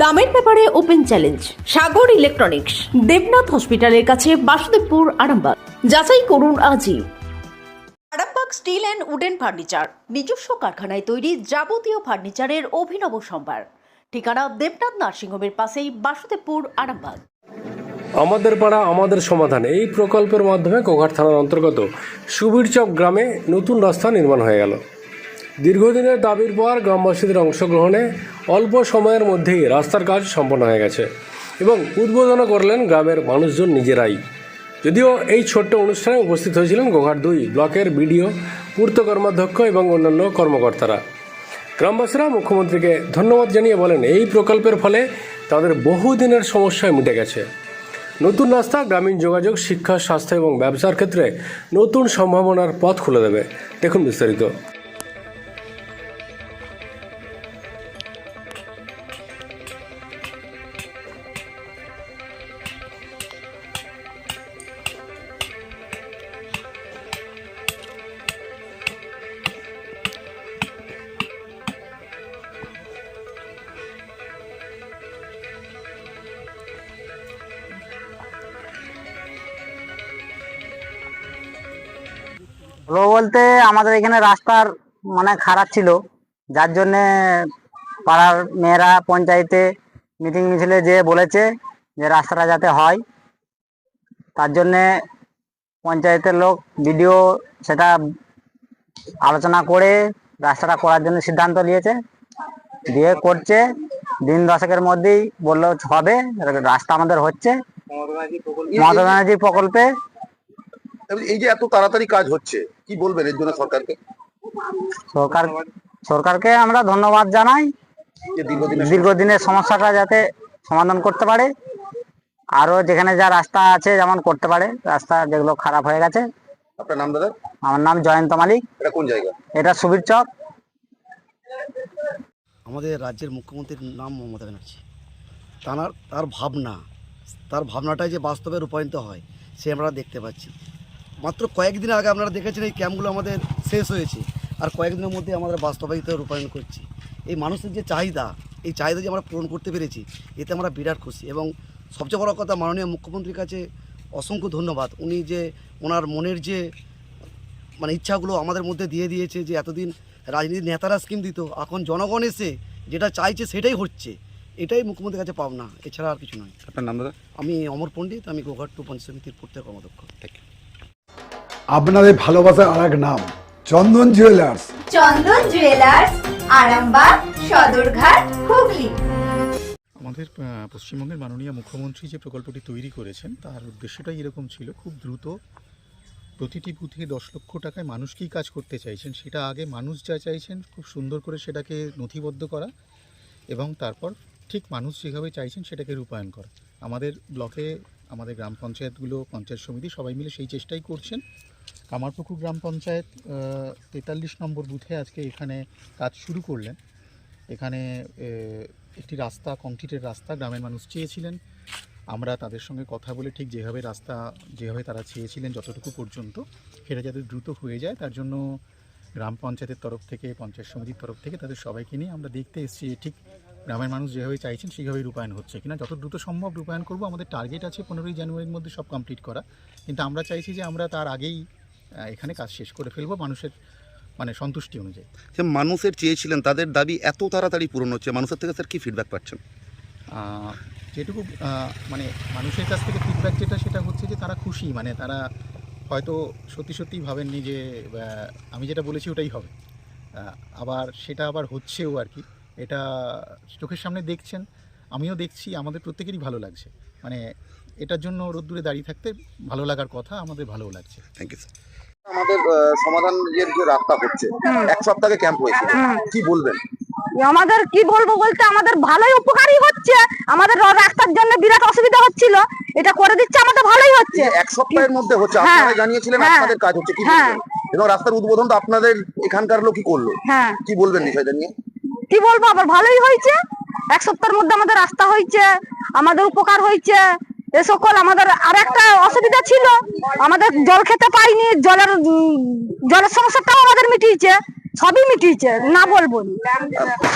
দামের ব্যাপারে open challenge Sagar electronics Debnath হসপিটালের কাছে বাসুদেবপুর আরামবাগ। যাচাই করুন আজই। Arambagh steel and wooden furniture নিজস্ব কারখানায় তৈরি যাবতীয় ফার্নিচারের অভিনব সম্ভার। ঠিকানা দেবনাথ নার্সিংহোমের পাশেই বাসুদেবপুর আরামবাগ। আমাদের পাড়া আমাদের সমাধান এই প্রকল্পের মাধ্যমে কোঘাট থানার অন্তর্গত সুবীরচক গ্রামে নতুন রাস্তা নির্মাণ হয়ে গেল। দীর্ঘদিনের দাবির পর গ্রামবাসীদের অংশগ্রহণে অল্প সময়ের মধ্যেই রাস্তার কাজ সম্পন্ন হয়ে গেছে এবং উদ্বোধনও করলেন গ্রামের মানুষজন নিজেরাই। যদিও এই ছোট্ট অনুষ্ঠানে উপস্থিত হয়েছিলেন গোঘাট দুই ব্লকের বিডিও, পূর্ত কর্মাধ্যক্ষ এবং অন্যান্য কর্মকর্তারা। গ্রামবাসীরা মুখ্যমন্ত্রীকে ধন্যবাদ জানিয়ে বলেন, এই প্রকল্পের ফলে তাদের বহুদিনের সমস্যায় মিটে গেছে। নতুন রাস্তা, গ্রামীণ যোগাযোগ, শিক্ষা, স্বাস্থ্য এবং ব্যবসার ক্ষেত্রে নতুন সম্ভাবনার পথ খুলে দেবে। দেখুন বিস্তারিত। হলো বলতে আমাদের এখানে রাস্তার মানে খারাপ ছিল। যার জন্যে পাড়ার মেয়েরা পঞ্চায়েতে মিটিং মিছিলে যে বলেছে যে রাস্তাটা যাতে হয়। তার জন্যে পঞ্চায়েতের লোক ভিডিও সেটা আলোচনা করে রাস্তাটা করার জন্য সিদ্ধান্ত নিয়েছে। দিয়ে করছে। দিন দশকের মধ্যেই বলল হবে। রাস্তা আমাদের হচ্ছে। মমতা ব্যানার্জি প্রকল্পে এই যে এত তাড়াতাড়ি কাজ হচ্ছে কি বলবেন এর জন্য সরকারকে? সরকার সরকারকে আমরা ধন্যবাদ জানাই। দীর্ঘদিনের সমস্যাটা যাতে সমাধান করতে পারে আরও যেখানে যা রাস্তা আছে যেমন করতে পারে রাস্তা যেগুলো খারাপ হয়ে গেছে। আপনার নাম দাদা? আমার নাম জয়ন্ত মালিক। এটা কোন জায়গা? এটা সুবীর চক। আমাদের রাজ্যের মুখ্যমন্ত্রীর নাম মমতা ব্যানার্জি। তার তার ভাবনা তার ভাবনাটাই যে বাস্তবে রূপায়িত হয় সে আমরা দেখতে পাচ্ছি। মাত্র কয়েকদিন আগে আপনারা দেখেছেন এই ক্যাম্পগুলো আমাদের শেষ হয়েছে। আর কয়েকদিনের মধ্যে আমাদের বাস্তবায়িত রূপায়ণ করছি। এই মানুষের যে চাহিদা এই চাহিদা যে আমরা পূরণ করতে পেরেছি এতে আমরা বিরাট খুশি। এবং সবচেয়ে বড় কথা মাননীয় মুখ্যমন্ত্রীর কাছে অসংখ্য ধন্যবাদ। উনি যে ওনার মনের যে মানে ইচ্ছাগুলো আমাদের মধ্যে দিয়ে দিয়েছে যে এতদিন রাজনীতির নেতারা স্কিম দিত এখন জনগণ এসে যেটা চাইছে সেটাই হচ্ছে। এটাই মুখ্যমন্ত্রীর কাছে পাওনা। এছাড়া আর কিছু নয়। আপনার নাম দাদা? আমি অমর পণ্ডিত আমি গোঘাট টু পঞ্চায়েত সমিতির পূর্তের কর্মাধ্যক্ষ। আপনাদের ভালোবাসার আর এক নাম চন্দন জুয়েলার্স চন্দন জুয়েলার্স আরামবাগ সদরঘাট হুগলি। আমাদের পশ্চিমবঙ্গের মাননীয় মুখ্যমন্ত্রী যে প্রকল্পটি তৈরি করেছেন তার উদ্দেশ্যটাই এরকম ছিল খুব দ্রুত প্রতিটি বুথে দশ লক্ষ টাকায় মানুষ কী কাজ করতে চাইছেন। সেটা আগে মানুষ যা চাইছেন খুব সুন্দর করে সেটাকে নথিবদ্ধ করা এবং তারপর ঠিক মানুষ যেভাবে চাইছেন সেটাকে রূপায়ণ করা। আমাদের ব্লকে আমাদের গ্রাম পঞ্চায়েতগুলো পঞ্চায়েত সমিতি সবাই মিলে সেই চেষ্টাই করছেন। কামারপুকুর গ্রাম পঞ্চায়েত তেতাল্লিশ নম্বর বুথে আজকে এখানে কাজ শুরু করলেন। এখানে একটি রাস্তা, কংক্রিটের রাস্তা গ্রামের মানুষ চেয়েছিলেন। আমরা তাদের সঙ্গে কথা বলে ঠিক যেভাবে রাস্তা, যেভাবে তারা চেয়েছিলেন যতটুকু পর্যন্ত, সেটা যাতে দ্রুত হয়ে যায়, তার জন্য গ্রাম পঞ্চায়েতের তরফ থেকে, পঞ্চায়েত সমিতির তরফ থেকে তাদের সবাইকে নিয়ে আমরা দেখতে এসেছি ঠিক গ্রামের মানুষ যেভাবে চাইছেন সেইভাবেই রূপায়ণ হচ্ছে কিনা। যত দ্রুত সম্ভব রূপায়ণ করব, আমাদের টার্গেট আছে পনেরোই জানুয়ারির মধ্যে সব কমপ্লিট করা। কিন্তু আমরা চাইছি যে আমরা তার আগেই এখানে কাজ শেষ করে ফেলব মানুষের মানে সন্তুষ্টি অনুযায়ী। যে মানুষের চেয়েছিলেন তাদের দাবি এত তাড়াতাড়ি পূরণ হচ্ছে মানুষের থেকে স্যার কি ফিডব্যাক পাচ্ছেন? যেটুকু মানে মানুষের কাছ থেকে ফিডব্যাক যেটা সেটা হচ্ছে যে তারা খুশি মানে তারা হয়তো সত্যি সত্যিই ভাবেননি যে আমি যেটা বলেছি ওটাই হবে। আবার সেটা আবার হচ্ছেও আর কি। এটা চোখের সামনে দেখছেন আমিও দেখছি আমাদের প্রত্যেকেরই ভালো লাগছে। মানে এটার জন্য রোদ্দুরে দাঁড়িয়ে থাকতে ভালো লাগার কথা আমাদের ভালোও লাগছে। থ্যাংক ইউ স্যার আমাদের সমাধানের যে রাস্তা হচ্ছে এক সপ্তাহে ক্যাম্প হয়েছে। কি বলবেন? আমাদের কি বলব বলতে আমাদের ভালোই উপকারই হচ্ছে। আমাদের রাস্তার জন্য বিরাট অসুবিধা হচ্ছিল। এটা করে দিচ্ছে আমাদের ভালোই হচ্ছে। এক সপ্তাহের মধ্যে হচ্ছে। হ্যাঁ, আপনারা জানিয়েছিলেন হ্যাঁ, আপনাদের কাজ হচ্ছে। কি হ্যাঁ। এবং রাস্তার উদ্বোধন তো আপনাদের এখানকার লোকই করল। হ্যাঁ। কি বলবেন বিষয়টা নিয়ে? কি বলব আবার ভালোই হয়েছে। এক সপ্তাহের মধ্যে আমাদের রাস্তা হয়েছে আমাদের উপকার হয়েছে। এ সকল আমাদের আর একটা অসুবিধা ছিল আমাদের জল খেতে পাইনি জলের জলের সমস্যাটাও আমাদের মিটিয়েছে সবই মিটিয়েছে না বলব।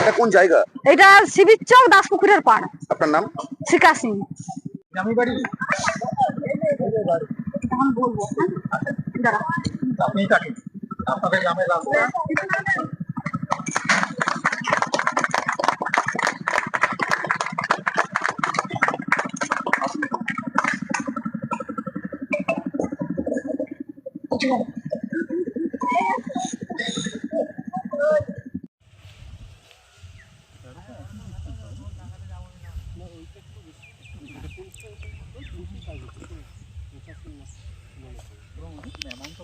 এটা কোন জায়গা? এটা শিবির চক দাসপুকুরের পাড়। আপনার নাম? শিকা সিং। অ্যামাউন্ট তো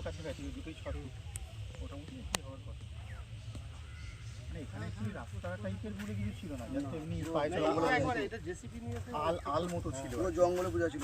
কাছাকাছি দুটোই ছড়ে মোটামুটি একই হওয়ার কথা এখানে কি। রাস্তা টাইপের বলে কিছু ছিল। না জাস্ট এমনি পায়ে চলা আল আল মতো ছিল জঙ্গলে বোঝা ছিল।